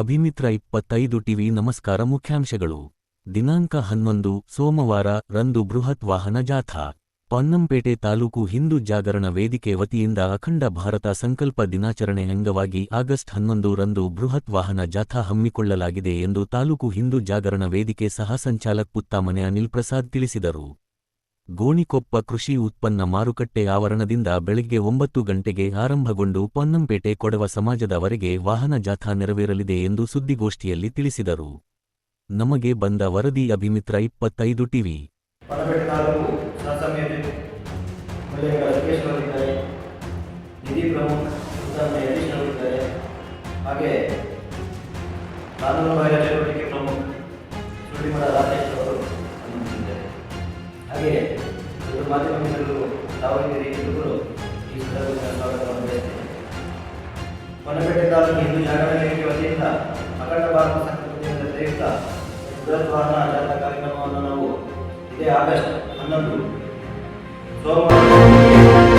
ಅಭಿಮಿತ್ರ ಇಪ್ಪತ್ತೈದು ಟಿವಿ ನಮಸ್ಕಾರ ಮುಖ್ಯಾಂಶಗಳು. ದಿನಾಂಕ ಹನ್ನೊಂದು, ಸೋಮವಾರ, ರಂದು ಬೃಹತ್ ವಾಹನ ಜಾಥಾ. ಪೊನ್ನಂಪೇಟೆ ತಾಲೂಕು ಹಿಂದೂ ಜಾಗರಣ ವೇದಿಕೆ ವತಿಯಿಂದ ಅಖಂಡ ಭಾರತ ಸಂಕಲ್ಪ ದಿನಾಚರಣೆ ಅಂಗವಾಗಿ ಆಗಸ್ಟ್ ಹನ್ನೊಂದು ರಂದು ಬೃಹತ್ ವಾಹನ ಜಾಥಾ ಹಮ್ಮಿಕೊಳ್ಳಲಾಗಿದೆ ಎಂದು ತಾಲೂಕು ಹಿಂದೂ ಜಾಗರಣ ವೇದಿಕೆ ಸಹ ಸಂಚಾಲಕ್ ಪುತ್ತಾಮನೆ ಅನಿಲ್ ಪ್ರಸಾದ್ ತಿಳಿಸಿದರು. ಗೋಣಿಕೊಪ್ಪ ಕೃಷಿ ಉತ್ಪನ್ನ ಮಾರುಕಟ್ಟೆ ಆವರಣದಿಂದ ಬೆಳಗ್ಗೆ ಒಂಬತ್ತು ಗಂಟೆಗೆ ಆರಂಭಗೊಂಡು ಪೊನ್ನಂಪೇಟೆ ಕೊಡವ ಸಮಾಜದವರೆಗೆ ವಾಹನ ಜಾಥಾ ನೆರವೇರಲಿದೆ ಎಂದು ಸುದ್ದಿಗೋಷ್ಠಿಯಲ್ಲಿ ತಿಳಿಸಿದರು. ನಮಗೆ ಬಂದ ವರದಿ ಅಭಿಮಿತ್ರ ಇಪ್ಪತ್ತೈದು ಟಿವಿ. ಹೊಸಪೇಟೆ ಮಾಧ್ಯಮ ಮಿತ್ರರು ದಾವಣಗೆರೆ ಹುಡುಗರು ಈ ಸಂದರ್ಭದಲ್ಲಿ ಸ್ವಾಗತ ಬಯಸ್ತೇನೆ ಹೊಸಪೇಟೆ ತಾಲೂಕು ಹಿಂದೂ ಜಾಗರಣ ವತಿಯಿಂದ ಅಖಂಡ ಭಾರತ ಸಂಘಟನೆಯಿಂದ ಪ್ರಯುಕ್ತ ಬೃಹತ್ ವಾಹನ ಜಾಥಾ ಕಾರ್ಯಕ್ರಮವನ್ನು ನಾವು ಇದೇ ಆಗಸ್ಟ್ ಹನ್ನೊಂದು ಸೋಮವಾರ